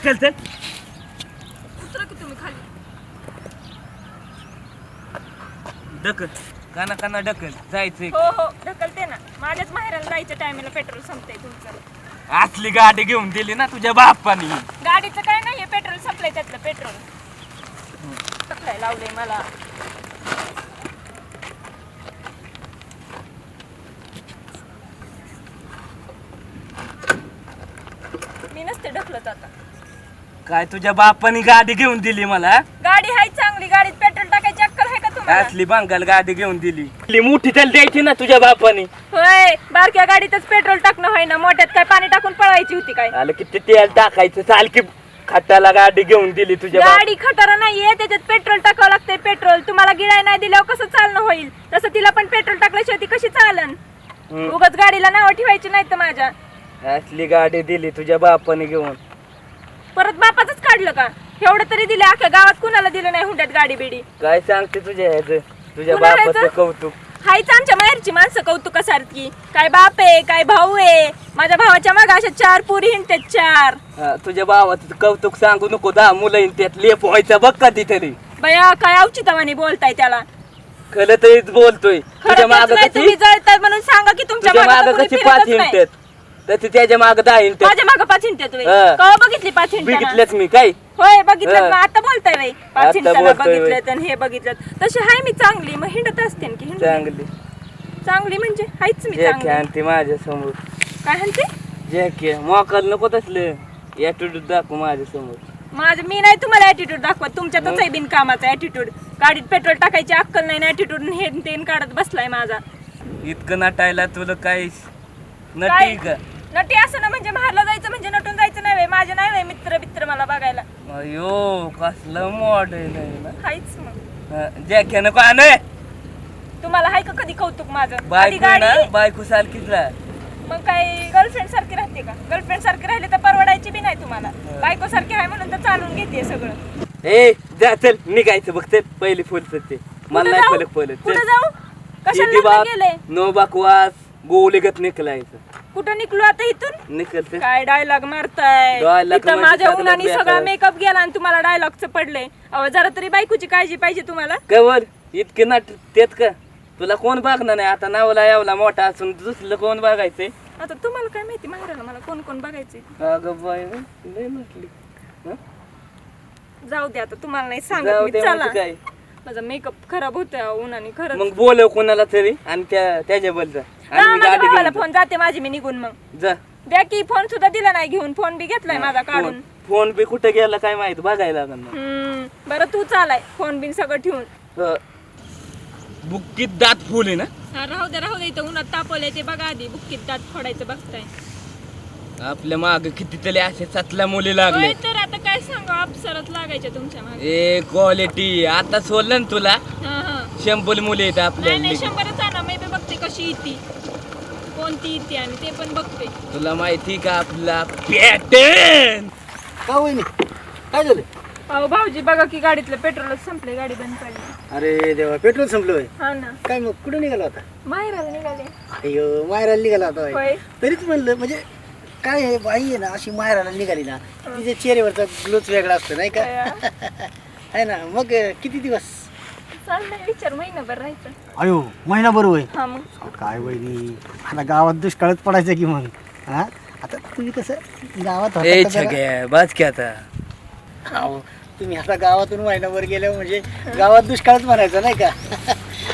ढकल तर उतरा की तुम्ही खाली. ढकल. काना काना ढकल. जायचंय. हो हो ढकलते ना. माझ्याच माहेराला जायच्या टायमाला पेट्रोल संपतंय तुमचं. असली गाडी घेऊन दिली ना तुझ्या बापानी. गाडीचं काय नाही पेट्रोल संपलंय त्यातलं पेट्रोल टाकलाय लावलंय मला. मी नसते ढकलत आता. काय तुझ्या बापानी गाडी घेऊन दिली मला? गाडी हाय चांगली गाडीत पेट्रोल टाकायची अक्कल आहे का तुम्हाला? असली बंगाल गाडी घेऊन दिली. आपली मोठी त्याला द्यायची ना तुझ्या बापानी. होय बारक्या गाडीतच पेट्रोल टाकणं होय ना मोठ्यात काय पाणी टाकून पळवायची होती काय? आलं किती तेल टाकायचं चाल की खट्टाला गाडी घेऊन दिली तुझ्या बाप गाडी खटारा नाहीये त्याच्यात पेट्रोल टाकावं लागतंय पेट्रोल तुम्हाला गिळाय नाही दिल्यावर कसं चालणं होईल? तसं तिला पण पेट्रोल टाकल्याशिवाय ती कशी चालन? हम्म. उगाच गाडीला नावं ठेवायची नाही तर माझ्या. असली गाडी दिली तुझ्या बापाने घेऊन. परत बापाच काढलं का? एवढं तरी दिलं अख्ख्या गावात कुणाला दिलं नाही हुंड्यात गाडी बिडी काय सांगते तुझ्या ह्याचं तुझ्या कुणाला बापाचं ह्याचं? कौतुक. हायच आमच्या माहेरची माणसं कौतुकासारखी. काय बाप आहे काय भाऊ आहे? माझ्या भावाच्या मागे अशा चार पुरी हिंडतात चार. हा, तुझ्या भावाचं कौतुक सांगू नको दहा मुलं त्यात लेप व्हायचा बघ कधी तरी बया काय अवचितवाने बोलताय त्याला? खरं तरीच बोलतोय. तुझ्या खरं माग तेच नाही, कशी? तुम्ही जळतात म्हणून सांगा की तुमच्या तुझ्या मागं माग तर कोणी कशी पाच फिरतच नाही. हिंडतात? तर त्याच्या माग दहा हिंडतात माझ्या मागं पाच हिंडतात तुम्ही. हा. कवा बघितली पाच हिंडताना बघितलंच मी काय? होय बघितलं हा. मग आता बोलताय बाई. पाच बोलतोय बाई. बघितलं आणि हे बघितलं तशी हाय मी चांगली मग हिंडत असते की हिंडत चांगली. चांगली म्हणजे? हायच मी जे चांगली. आणते माझ्यासमोर. काय म्हणते जे की मोकाल नको तसलं. ऍटिट्यूड दाखव माझ्यासमोर. माझं मी नाही तुम्हाला ऍटिट्यूड दाखवत. तुमच्यातच आहे बिनकामाचा ऍटिट्यूड गाडीत पेट्रोल टाकायची अक्कल नाही ऍटिट्यूड हे न तेन काढत बसलाय माझा. इतकं नटायला तुला काय? काय? नटी का? नटी असं ना म्हणजे मारला जायचं म्हणजे नटून जायचं नाही. माझे नाही व्हय मित्र मित्र मला बघायला. अयो कसलं मॉडेल आहे ना. हायच मग. तुम्हाला हाय का कधी कौतुक माझं? बायको आहे ना गाडी बायको सारखीच राह. मग काय गर्लफ्रेंड सारखी राहते का? गर्लफ्रेंड सारखी राहिले तर परवडायची बी नाही तुम्हाला. बायको सारखी आहे म्हणून तर चालून घेते सगळं. ए जा चल निघायचं बघ चल पहिली फुल ते. मला कुठं नाही जाऊ? फलक कुठं जाऊ? कशाला लग्न गेले नो बाकवास. गोलीगत निकलायचं कुठं निघलो आता इथून? निकलते. काय डायलॉग मारताय? Dialogue इथं माझ्या सगळं उन्हाने. सगळा मेकअप गेला आणि तुम्हाला डायलॉगचं पडलंय. अहो जरा तरी बायकोची काळजी पाहिजे तुम्हाला. कवर? इतके नट तेत का? तुला कोण बघणार नाही? आता नावला यावला मोठा असून दुसरं कोण बघायचंय? आता तुम्हाला काय माहिती? माहिती मला कोण कोण बघायचंय? अगं बाई लय म्हटली. हं? जाऊ दे आता तुम्हाला नाही जाऊ सांगत मी. दे चला. म्हणजे काय? माझा मेकअप खराब होतोय अहो, उन्हाने खरंच. मग बोलव कोणाला तरी आणि त्या त्याच्याबद्दल. हा, आणि मी माझ्या गाडी भावाला घेऊन फोन जाते माझी मी निघून मग. जा. द्या की फोन सुद्धा दिला नाही घेऊन फोन बी घेतलाय माझा काढून. फोन फोन पे कुठे गेला काय माहीत बघायला लागल. हम्म बरं तू चालाय फोन बिन सगळं ठेवून. अं, बुक्कीत दात फुल आहे ना? राहू दे राहू दे इथं उन्हात तापवलंय ते बघा आधी बुक्कीत दात फोडायचं बघताय. आपल्या माग कितीतरी असे सतल्या मुली लागले. होय तर आता काय सांगा अप्सरच लागायच्या तुमच्या मागे. ए क्वालिटी आता सोडलं ना तुला. हा हा. शंभर मुली आहेत नाही नाही आपल्या शंभरच आणा मी बी बघते कशी येते येते आणि ते पण बघते तुला माहिती का आपला पॅटर्न का वहिनी? काय झालं? अहो भाऊजी बघा की गाडीतलं पेट्रोलच संपले गाडी बंद पडली. अरे देवा पेट्रोल संपलं होय. हा ना. काय मग कुठे निघाला होता? माहेराला निघाले. अय्यो माहेराला निघाला होता होय. होय. तरीच म्हणलं म्हणजे काय आहे बाई आहे ना अशी माहेराला निघाली ना तिच्या चेहऱ्यावरचा ग्लोच वेगळा असतो नाही का? आहे ना? मग अं, किती दिवस? चाललंय. विचार महिनाभर राहायचं. अयो महिनाभर होय? हा मग. काय वहिनी आता गावात दुष्काळच पडायचं की मग हा? आता तुम्ही कसं गावात होता ए का जरा? छग्या बाज की आता. अहो, तुम्ही आता गावातून महिनाभर गेल्यावर म्हणजे गावात दुष्काळच म्हणायचं नाही का?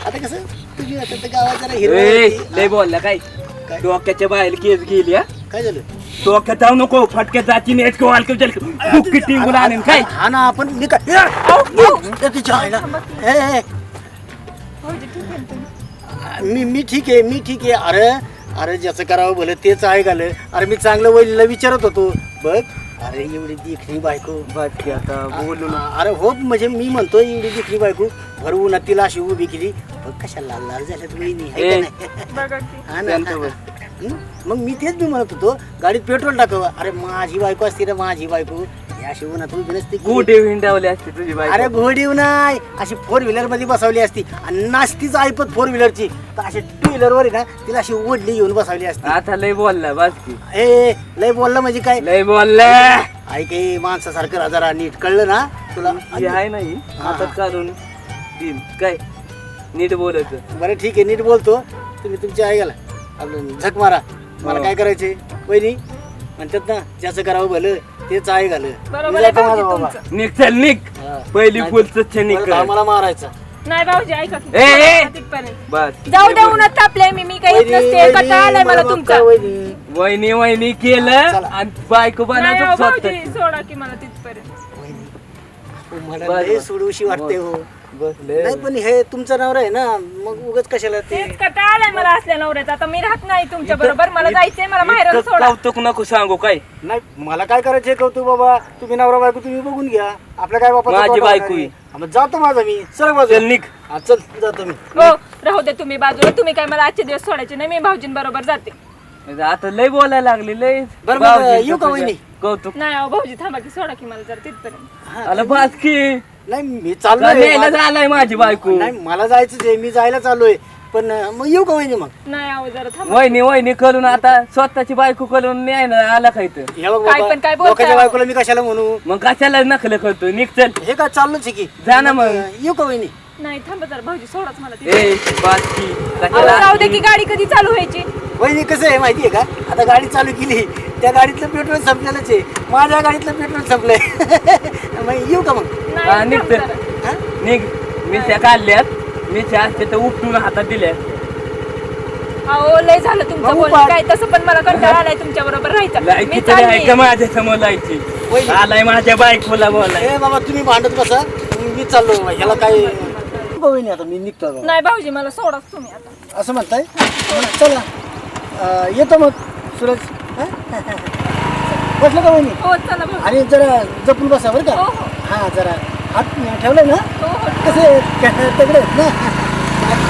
आता कसं तुम्ही आता तर गावात जरा ए, हिरवळ लय बोलला काय? काय? डोक्याच्या बाहेर केस गेली हा? काय झालं? डोक्यात जाऊ नको. फटक्यात जाती नेट कॉल. कर बुक्की टिंगून आणेन. काय? हा ना आपण निका ए, तिच्या आईला. ए, ए, भाऊजी ठीक आहे ना तुम्ही? मी मी ठीक आहे मी ठीक आहे. अरे अरे ज्याचं करावं भलं तेच आहे घालं अरे मी चांगलं वहिनीला विचारत होतो. बघ अरे एवढी देखणी बायको. बाज की आता बोलू आ- अरे हो म्हणजे मी म्हणतो एवढी देखणी बायको. भरवून तिला अशी उभी केली. बघ कशा लाल लाल ए. बघा की. हा ना. हं? मग मी तेच मी म्हणत होतो गाडीत पेट्रोल टाकावं. अरे माझी बायको असते रे माझी बायको. अशी उन्हात उभी नसती की. गुढे हिंडावली असते तुझी बाई अरे घोडीव नाही. अशी फोर व्हीलरमध्ये बसवली असती. आणि नाचतीच ऐपत फोर व्हीलरची तर अशी टू व्हीलर वर आहे ना तिला अशी ओढली घेऊन बसवली असती. आता लय बोलला बस की. ए लय बोललं म्हणजे काय? लय बोलला. ऐक हे माणसासारखं जरा नीट. कळलं ना? तुला? हे आहे नाही हा, हा. काढून दिन काय? नीट बोलत बरं ठीक आहे. नीट बोलतो. तुम्ही तुमची आई गेला आपलं झक मारा मला हो. काय करायचे वहिनी म्हणतात ना ज्याचं करावं भलं तेच आहे घालं बरोबर आहे भाऊजी. तुमचं निघ चल निघ हा. पहिली नाही फुल आम्हाला मारायचं नाही भाऊजी ऐका की. ए, ए! तिथपर्यंत. बस जाऊ द्या उन्हात तापले मी मी काही येत वहिनी, नसते वहिनी, कटा आलाय मला माफ तुमचा करा, वहिनी. वहिनी वहिनी केलं चला. आणि बायको नाही बनायचं हो, भाऊजी सोडा की मला तिथपर्यंत मला लय. सोडूशी वाटते हो बसले. नाही पण हे तुमचं नाव आहे ना मग उगाच कशाला ते? तेच कटा आलाय मला असल्या नवऱ्याचा? आता मी राहत नाही तुमच्या बरोबर मला जायचंय मला इतकं सोडा. कौतुक नको सांगू काय? नाही मला काय करायचंय कौतुक बाबा? तुम्ही नवरा बायको तुम्ही बघून घ्या. आपल्या काय बाबा माझी बायको आहे. जातो माझा मी. चल बाजू चल निघ. हा, चल जातो मी. हो राहू दे तुम्ही बाजूला. तुम्ही काय मला आजचे दिवस सोडायचे नाही मी भाऊजीं बरोबर जाते. आता लय बोलायला लागली लय. बरं, भाऊजींचं येऊ का वहिनी? कौतुक. नाही अहो भाऊजी थांबा की सोडा की मला जर तिथपर्यंत. आला बस की. नाही मी का चाललोय. न्यायला माझं- झालाय माझी बायको. नाही मला जायचंच आहे मी जायला चाललोय. पण अं, मग येऊ का वहिनी मग? नाही जरा थांबा. वहिनी वहिनी करून आता स्वतःची बायको करून न्यायला आला काय तर हे बघ काय बाबा पण काय बोलताय? लोकांच्या? बायकोला मी कशाला म्हणू? मग कशाला नखल करतो निघ चल. हे काय चाललोच आहे की? जा ना मग. अं, येऊ का वहिनी? नाही थांबा जरा भाऊजी सोडाच मला तिथे. ए बस की अहो, दे की गाडी कधी चालू व्हायची? वहिनी कसं आहे माहिती आहे का? आता गाडी चालू केली. त्या गाडीतलं पेट्रोल संपलेलंच आहे. माझ्या गाडीतलं पेट्रोल संपलंय. मग येऊ का मग? नाही हा, निघ तर. हा? निघ. मिशा काढल्यात. मिशा असते तर उपटून हातात दिल्या अहो लय झालं तुमचं भाऊ, बोलणं. काय तसं पण मला कंटाळा आलाय तुमच्या बरोबर राहायचं. लायकी मी तरी आहे का चालली माझ्यासमोर लायची वहिनी. आलाय माझ्या बायकोला बोलाय. ए बाबा तुम्ही भांडत बसा. मी चाललो. बाबा. ह्याला काय येऊ का वहिनी आता मी निघतो बाबा. नाही भाऊजी मला सोडाच तुम्ही आता. असं म्हणताय? चला. अं, येतो मग सूरज? बसलं का वहिनी? हो चला आणि जरा जपून बसा बरं हो का? हो हा. जरा हात ठेवलाय ना. हो हो. कसे तगडे आहेत ना?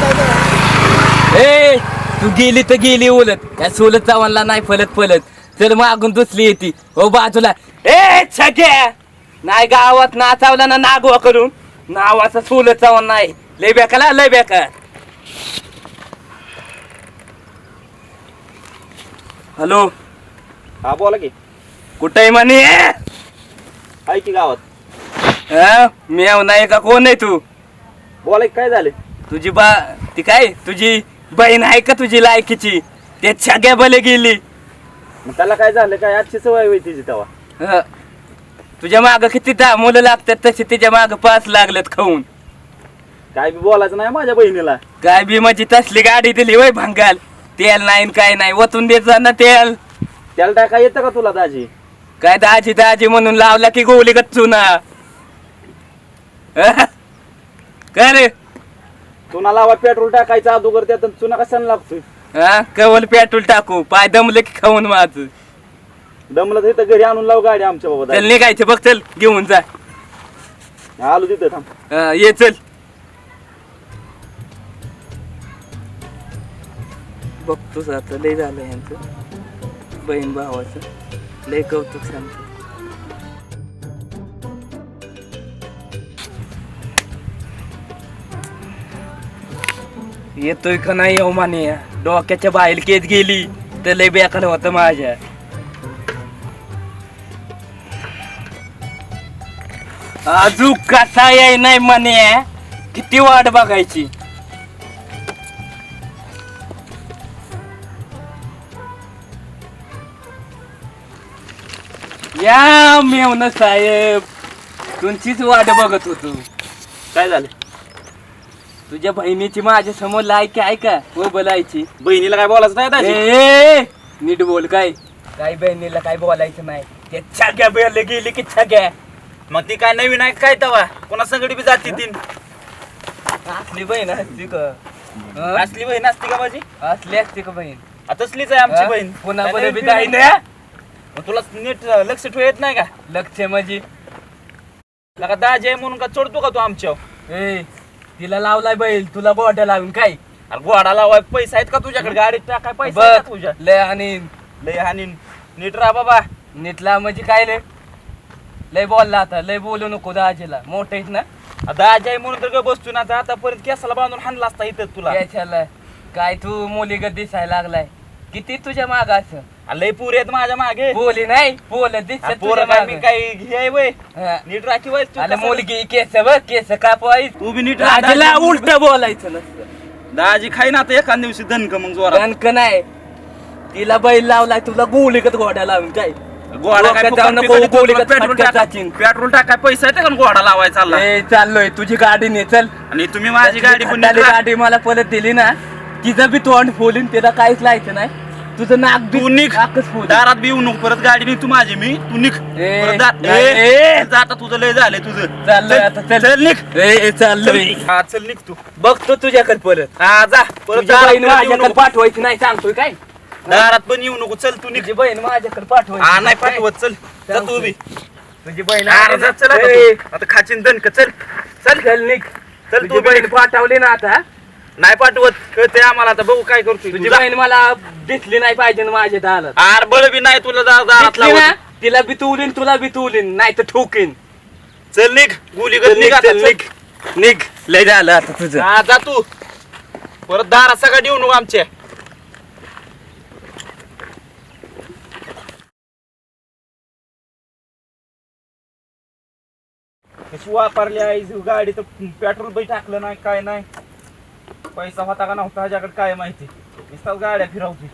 काय? ए तू गेली तर गेली उलट. त्या सोलत चावणला नाही फलत फलत. तर मागून दुसरी येते. हो बाजूला. ए छक्या. नाही गावात नाचावला ना नागवा करून. नावाचा सोलत चावण नाही. लय बेकाला लय बेकार. हॅलो. हा बोला की. कुठे म्हणे? आहे की गावात. हा? मेव नाही का कोण आहे तू? बोला की काय झालं? तुझी बा ती काय तुझी बहीण आहे का तुझी लायकीची? ते छग्या बले गेली. मग त्याला काय झालं? काय आजची सवय होती तिची तेव्हा? ह. तुझ्या माग किती दहा मुलं लागतात तसे तिच्या माग पाच लागलेत खाऊन. काय बी बोलायचं नाही माझ्या बहिणीला. काय बी माझी तसली गाडी दिली वय भंगाल. तेल नाही न काय नाही वतून देत जा ना तेल. त्याला टाका येतं का तुला दाजी? काय दाजी दाजी म्हणून लावला की गोली का चुना? काय रे? चुना लावा पेट्रोल टाकायचं अगोदर त्यात चुना कशाला लागतोय हा? कवल पेट्रोल टाकू पाय दमले की खाऊन माझ. दमलं तर इथं घरी आणून लाव गाडी आमच्या बाबा चल निघायचं बघ चल घेऊन जा. आलो तिथं थांब. हा, ये चल. बघतोस आता लय झालं यांचं बहीण भावाचं. लय कौतुक सांगतो. येतोय का नाही येऊ माने? डोक्याच्या बाहेर केत गेली तर लय बेकार होतं माझ्या. अजून कसा याय नाही म्हणे किती वाट बघायची? या मेवण साहेब. तुमचीच वाट बघत होतो. काय झालं? तुझ्या बहिणीची माझ्यासमोर लायकी आहे का? हो बोलायची बहिणीला काय बोलायचं नाही दाजी? ए, नीट बोल काय? काय बहिणीला काय बोलायचं नाही. ते छाग्या बेरले गेली की छाग्या. मग ती काय नवीन आहे काय तवा? कोणा संगडी बी जाते तीन. असली बहीण असती का? हं? असली बहीण असते का माझी? असली असती का बहीण? आ, तसलीच आहे आमची? बहीण. पुन्हा काय बरं नवीन बी बहीण आहे? नाही मग तुला नीट लक्ष ठेव येत नाही का? लक्ष म्हणजे? लका दाजी आहे म्हणून का चढतो का तू आमच्यावर? ए तिला लावलाय बैल तुला गोड्या लावून काय? अरे घोडा लावाय पैसे आहेत का तुझ्याकडे? गाडीत टाकाय पैसे आहेत का बघ तुझ्या? लय आणि लय हानी नीट राहा बाबा. नीटला म्हणजे काय रे लय बोलला आता लय बोलू नको दाजीला. मोठे ना? दाजी आहे म्हणून तर बसतो ना आता. आतापर्यंत केसाला बांधून हाणला असता इथं तुला. याच्याला काय तू मुलीगत दिसायला लागलाय. किती तुझ्या माग असं? लय पुरे आहेत माझ्या मागे. बोली नाही बोल पोरं काय मी मागं. काय हे आहे वय. नीट राखी तू कसं- मुलगी केस बघ केस कापवाय तू बी नीट दाजी- उलट बोलायचं नसतं. दाजी खाई ना आता एखाद दिवशी दणक मग जोरात. कणक नाही. तिला बैल लावलाय तुला गोळीगत घोड्या लावून काय? पेट्रोल टाकाय पैसा येते का? गोडा लावायचा चालला. ए, चाललोय तुझी गाडी ने चल. आणि तुम्ही माझी गाडी. गाडी मला परत दिली ना तिचं बी तोंड फोलीन तिला काहीच लायचं नाही. तुझं नाक बी तू निघ. नाकच. दारात बी येऊ नको परत गाडी नाही तू माझी मी तू निघ. ए, परत नाही, तुझं लय झालंय तुझं. चाललोय चल, आता चल. चल निघ. ए, ए, चाललोय. हा चल निघ तू. बघतो तुझ्याकडे परत. हा जा. परत तुझी दारात बहीण परत येऊ माझ्याकडे नको. पाठवायची नाही सांगतोय काय? दारात पण येऊ नको. चल तू निघ. तुझी बहीण माझ्याकडे पाठवायची हा नाही पाठवत. चल जा तू बी तुझी बहीण अरे जा, चल आता तू. आता खाचीन दणक. चल. चल. चल निघ. चल तुझी तू बी बहीण. पाठवली ना आता नाही पाठवत. कळते आम्हाला आता बघू काय करतोय तुझी तू. जा. बहीण मला दिसली नाही पाहिजे ना माझ्या दारात. आर बळ बी नाही तुला ना लावत तिला बी तुलीन तुला बी तुलीन नाही तर ठोकीन. चल निघ गुली चल निघ निघ आता, चल चल. निघ. निघ. लय झालं आता तुझं. हा जा तू. परत दारात सगळं देऊ नको आमच्या कशी वापरली आई गाडी तर पेट्रोल बी टाकलं नाही काय नाही. पैसा होता का नव्हता ह्याच्याकडे काय माहिती? नुसताच गाड्या फिरवते